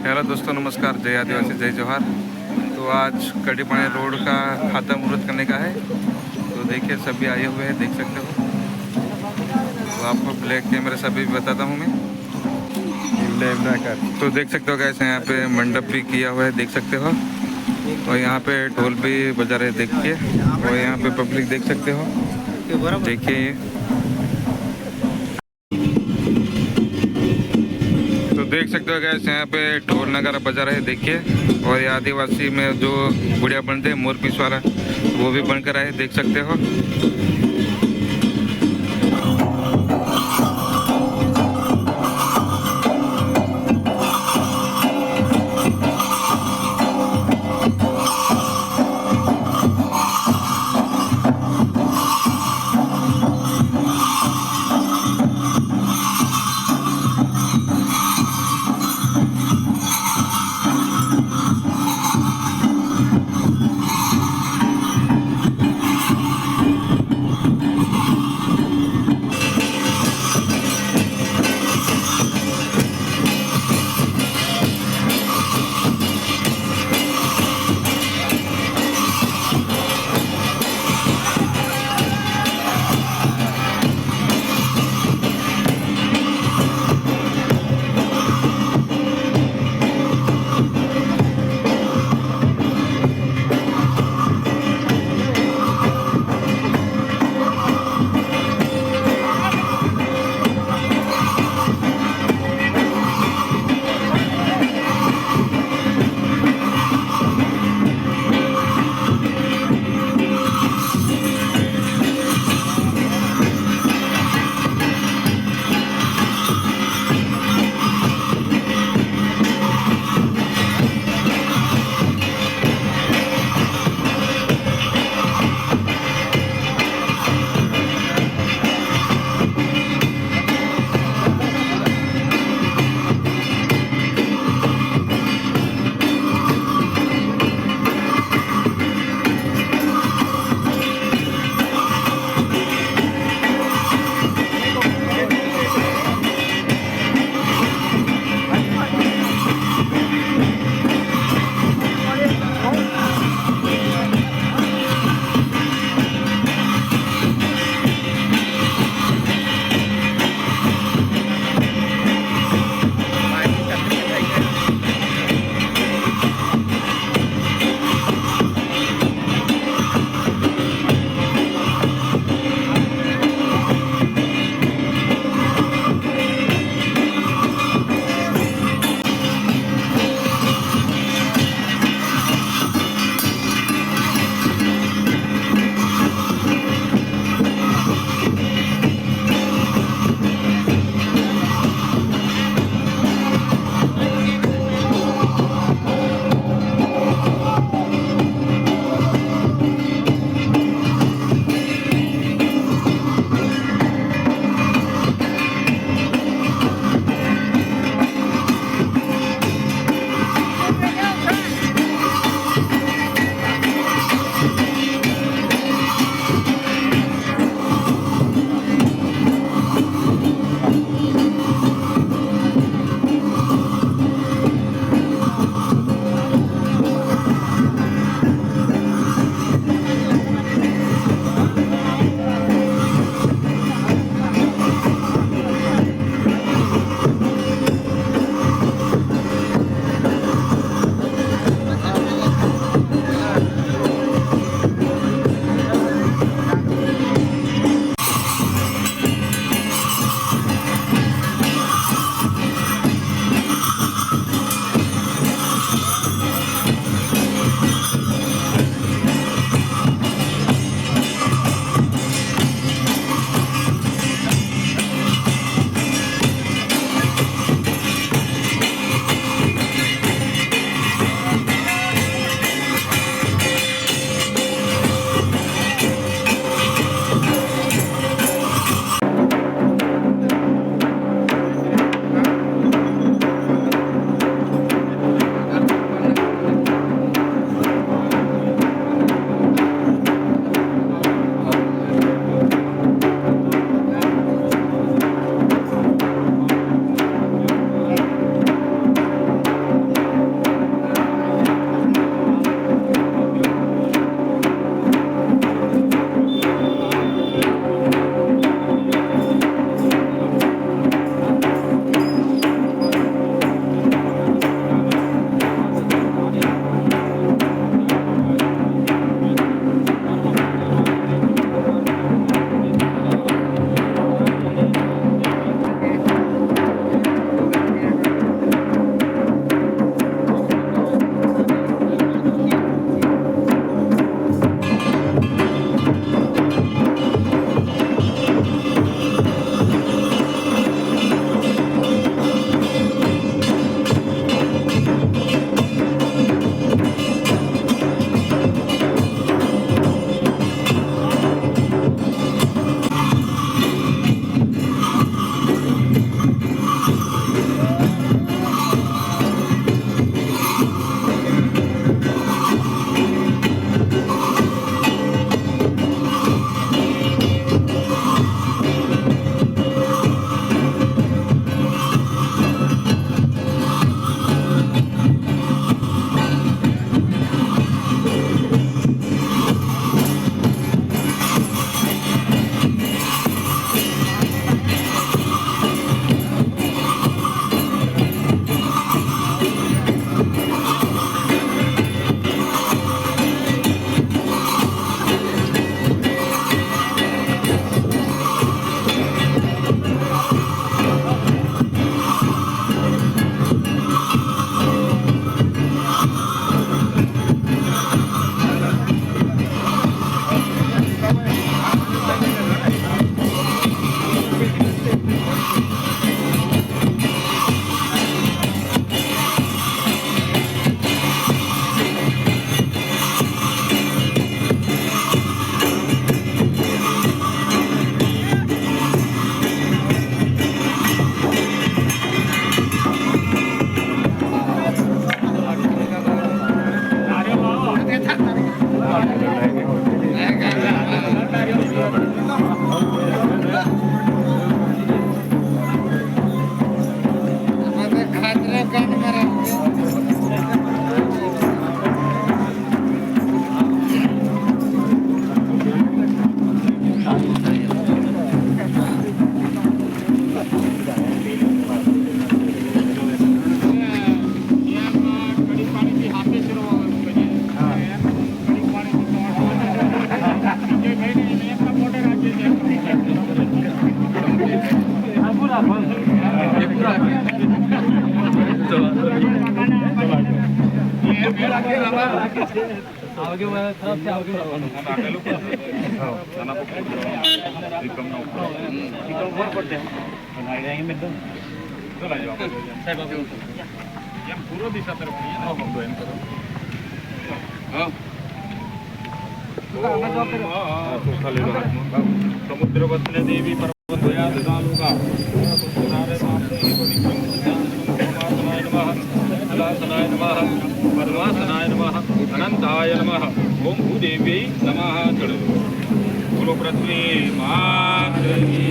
Hello दोस्तों, नमस्कार। जय आदिवासी, जय जवाहर तो आज कड़ीपाणी रोड का खाता मुहूर्त करने का है। तो देखिए, सभी आए हुए हैं, देख सकते हो। तो आपको ब्लैक कैमरे सभी अभी बताता हूँ मैं। तो देख सकते हो कैसे यहाँ पे मंडप भी किया हुआ है, देख सकते हो। और यहाँ पे ढोल भी बजा रहे देखिए। और यहाँ पे पब्लिक देख सकते हो। देखिए सकते हो गैस यहाँ पे ढोल नगारा बजा रहे हैं देखिए और ये आदिवासी में जो गुड़िया बनते हैं मोर पीस वाला वो भी बनकर आए देख सकते हो સમુદ્ર વસને દેવી પર્વત ભયા દદાલુકા સુરારે માપને વિક્રમ સમાસનાય નમઃ અલાસનાય નમઃ પરમાસનાય નમઃ અનંતાય નમઃ ઓમ ભૂદેવી નમઃ ચડો બોલો પૃથ્વી માતની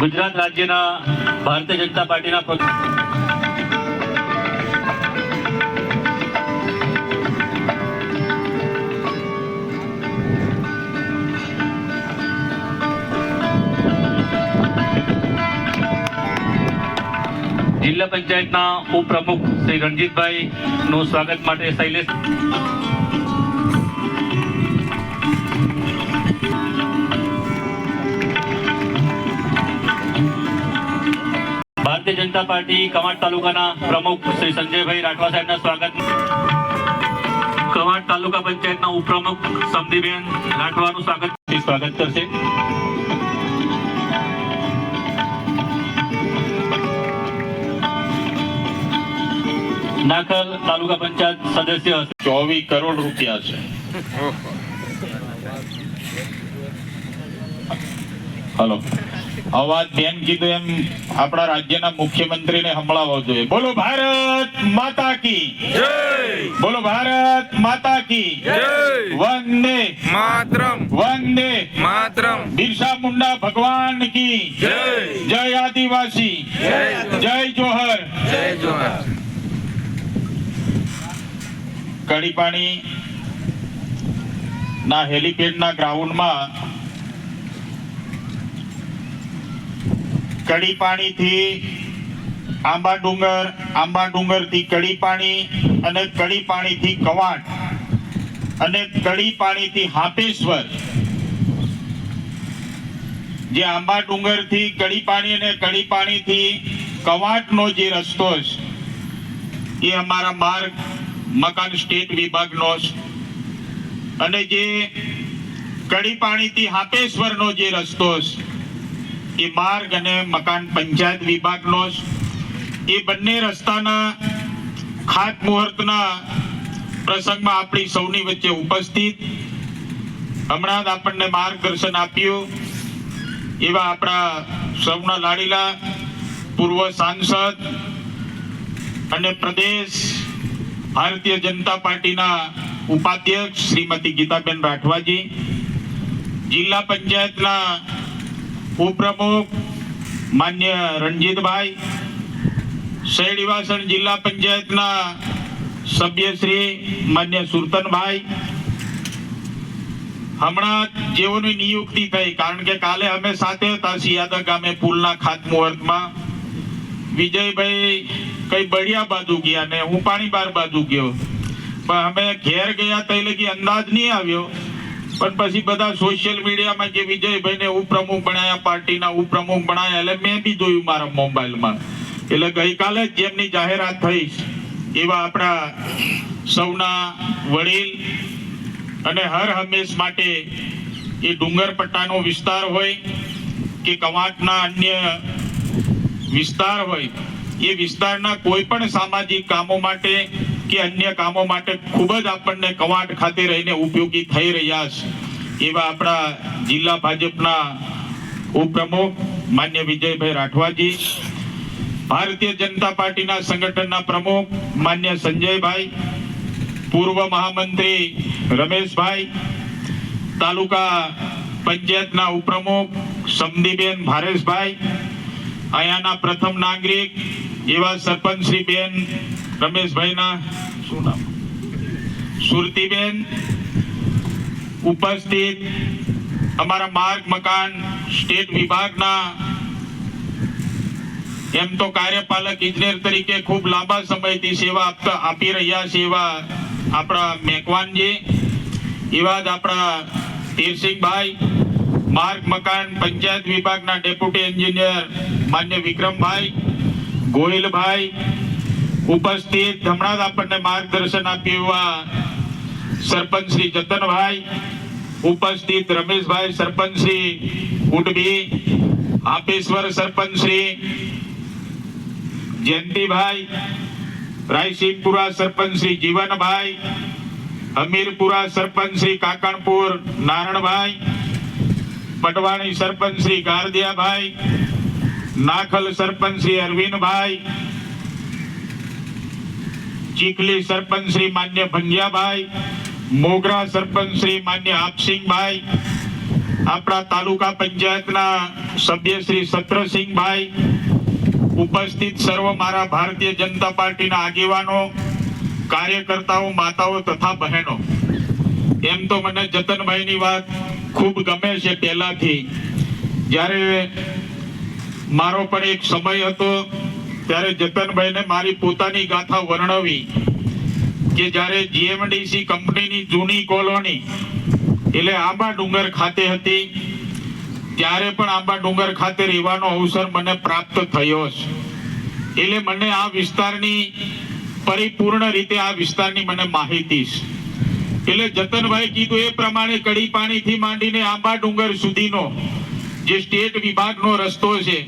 ગુજરાત રાજ્યના ભારતીય જનતા પાર્ટીના પ્ર- જિલ્લા પંચાયતના ઉપપ્રમુખ શ્રી રણજીતભાઈ નું સ્વાગત માટે શૈલેષ જનતા પાર્ટી કવાંટ તાલુકાના પ્રમુખ શ્રી સંજયભાઈ રાઠવા સાહેબના સ્વાગત. કવાંટ તાલુકા પંચાયતના ઉપપ્રમુખ સમદીબેન રાઠવાનું સ્વાગત. સ્વાગત કરશે. નાખલ તાલુકા પંચાયત સદસ્ય ચોવીસ કરોડ રૂપિયા છે. હલો. અવાજ બેન કીધું એમ આપણા રાજ્યના મુખ્યમંત્રીને સંભળાવવો જોઈએ. બોલો ભારત માતા કી. જય. બોલો ભારત માતા કી. જય. વંદે. માતરમ. વંદે. માતરમ. બિરસા મુંડા ભગવાન કી. જય. જય આદિવાસી. જય જોહર. જય જોહર. કડી પાણી ના હેલિપેડના ગ્રાઉન્ડમાં કડી પાણીથી આંબા ડુંગર, આંબા ડુંગરથી કડી પાણી અને કડી પાણીથી કવાટ અને કડી પાણીથી હાપેશ્વર જે આંબા ડુંગરથી કડી પાણી અને કડી પાણીથી કવાટનો જે રસ્તો છે, એ અમારા માર્ગ, મકાન સ્ટેટ વિભાગનો છે. અને જે કડી પાણીથી હાપેશ્વરનો જે રસ્તો છે એ માર્ગ અને મકાન પંચાયત વિભાગનો. એ બંને રસ્તાના ખાતમુહૂર્તના પ્રસંગમાં આપણી સૌની વચ્ચે ઉપસ્થિત હમણાં જ આપણને માર્ગદર્શન આપ્યું એવા આપણા સૌના લાડીલા પૂર્વ સાંસદ અને પ્રદેશ ભારતીય જનતા પાર્ટીના ઉપાધ્યક્ષ શ્રીમતી ગીતાબેન રાઠવાજી જિલ્લા પંચાયતના ઉપપ્રમુખ માન્ય રણજીતભાઈ શેરડીવાસણ જિલ્લા પંચાયતના સભ્ય શ્રી માન્ય સુરતનભાઈ. હમણાં જેઓની નિયુક્તિ થઈ, કારણ કે કાલે અમે સાથે હતા સિયાદા ગામે પુલના ખાતમુહૂર્તમાં. વિજયભાઈ કઈ બળિયા બાજુ ગયા ને, હું પાણી બાર બાજુ ગયો. પણ અમે ઘેર ગયા તો એટલે અંદાજ નહીં આવ્યો. પણ પછી બધા સોશિયલ મીડિયામાં કે વિજયભાઈને ઉપપ્રમુખ બનાયા, પાર્ટીના ઉપપ્રમુખ બનાયા, એટલે મેં બી જોયું મારા મોબાઈલમાં. એટલે ગઈકાલે જ જેમની જાહેરાત થઈ એવા આપણા સૌના વડીલ અને હર હંમેશ માટે એ ડુંગર પટ્ટાનો વિસ્તાર હોય કે કવાંટના અન્ય વિસ્તાર હોય, એ વિસ્તારના કોઈ પણ સામાજિક કામો માટે કે અન્ય કામો માટે ખૂબ જ આપણને કવાંટ ખાતે રહીને ઉપયોગી થઈ રહ્યા છે. એવા આપણા જિલ્લા ભાજપના ઉપપ્રમુખ માન્ય વિજયભાઈ રાઠવાજી, ભારતીય જનતા પાર્ટીના સંગઠનના પ્રમુખ માન્ય સંજયભાઈ, પૂર્વ મહામંત્રી રમેશભાઈ, તાલુકા પંચાયતના ઉપપ્રમુખ સમદીબેન ભારેશભાઈ, અહીંયાના પ્રથમ નાગરિક એવા સરપંચ શ્રી બેન રમેશભાઈના શું નામ? સુરતીબેન, ઉપસ્થિત અમારા માર્ગ, મકાન, સ્ટેટ વિભાગના એમ તો કાર્યપાલક, ઇજનેર તરીકે ખૂબ લાંબા સમયથી સેવા આપતા આપી રહ્યા છે એવા આપણા મેકવાનજી, એવા જ આપણા તીરસિંહભાઈ, માર્ગ, મકાન, પંચાયત વિભાગના ડેપ્યુટી એન્જિનિયર માન્ય વિક્રમભાઈ, ગોહિલભાઈ ઉપસ્થિત હમણાં જ આપણને માર્ગદર્શન આપ્યું એવા સરપંચ શ્રી જતનભાઈ, ઉપસ્થિત રમેશભાઈ સરપંચ શ્રી ઉડબી, આપેશ્વર સરપંચ શ્રી જયંતિભાઈ, રાયસિંહપુરા સરપંચ શ્રી જીવનભાઈ હમીરપુરા સરપંચ શ્રી કાકણપુર નારણભાઈ, પટવાણી સરપંચ શ્રી ગારદિયાભાઈ, નાખલ સરપંચ શ્રી અરવિંદભાઈ ચીખલી સરપંચ શ્રી માન્ય ભંગિયાભાઈ, મોગરા સરપંચ શ્રી માન્ય આપસિંહભાઈ, આપણા તાલુકા પંચાયતના સભ્ય શ્રી સત્રસિંહભાઈ, ઉપસ્થિત સર્વ મારા ભારતીય જનતા પાર્ટીના આગેવાનો, કાર્યકર્તાઓ, માતાઓ તથા બહેનો. એમ તો મને જતનભાઈની વાત ખૂબ ગમે છે પહેલાથી. જ્યારે મારો પણ એક સમય હતો ત્યારે જતનભાઈને મારી પોતાની ગાથા વર્ણવી કે જ્યારે જીએમડીસી કંપનીની જૂની કોલોની, એટલે આંબા ડુંગર ખાતે હતી, ત્યારે પણ આંબા ડુંગર ખાતે રહેવાનો અવસર મને પ્રાપ્ત થયો છે એટલે મને આ વિસ્તારની પરિપૂર્ણ રીતે આ વિસ્તારની મને માહિતી છે. એટલે જતનભાઈ કીધું એ પ્રમાણે કડી પાણીથી માંડીને આંબા ડુંગર સુધીનો જે સ્ટેટ વિભાગનો રસ્તો છે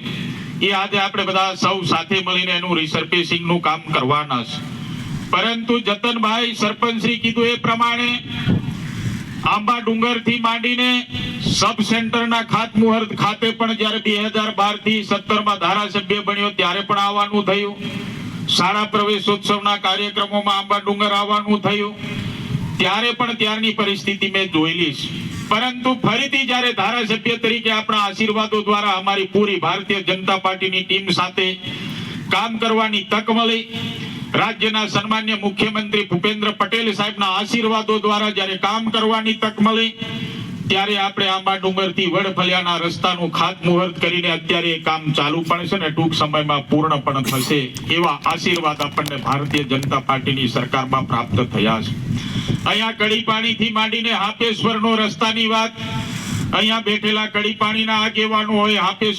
એ આજે આપણે બધા સૌ સાથે મળીને એનું રિસર્ફેસિંગનું કામ કરવાના છે. પરંતુ જતનભાઈ સરપંચશ્રી કીધું એ પ્રમાણે આંબા ડુંગરથી માંડીને સબ સેન્ટરના ખાતમુહૂર્ત ખાતે પણ જ્યારે બે હજાર બારથી સત્તરમાં ધારાસભ્ય બન્યો ત્યારે પણ આવવાનું થયું. શાળા પ્રવેશોત્સવના કાર્યક્રમોમાં આંબા ડુંગર આવવાનું થયું. ત્યારે પણ ત્યારની પરિસ્થિતિ મેં જોયેલી છે. પરંતુ ફરીથી જ્યારે ધારાસભ્ય તરીકે આપણા આશીર્વાદો દ્વારા અમારી પૂરી ભારતીય જનતા પાર્ટીની ટીમ સાથે કામ કરવાની તક મળી. રાજ્યના સન્માન્ય મુખ્યમંત્રી ભૂપેન્દ્ર પટેલ સાહેબના આશીર્વાદો દ્વારા જ્યારે કામ કરવાની તક મળી, ત્યારે આપણે આંબા ડુંગરથી વડફલિયાના રસ્તાનું ખાતમુહૂર્ત કરીને અત્યારે કામ ચાલુ પણ છે ને, ટૂંક સમયમાં પૂર્ણ પણ થશે એવા આશીર્વાદ આપણને ભારતીય જનતા પાર્ટીની સરકારમાં પ્રાપ્ત થયા છે. અહીંયા કડી પાણીથી માંડીને હાપેશ્વરનો રસ્તાની વાત. અહીંયા બેઠેલા કડી પાણીના આગેવાનો હોય હાપેશ્વર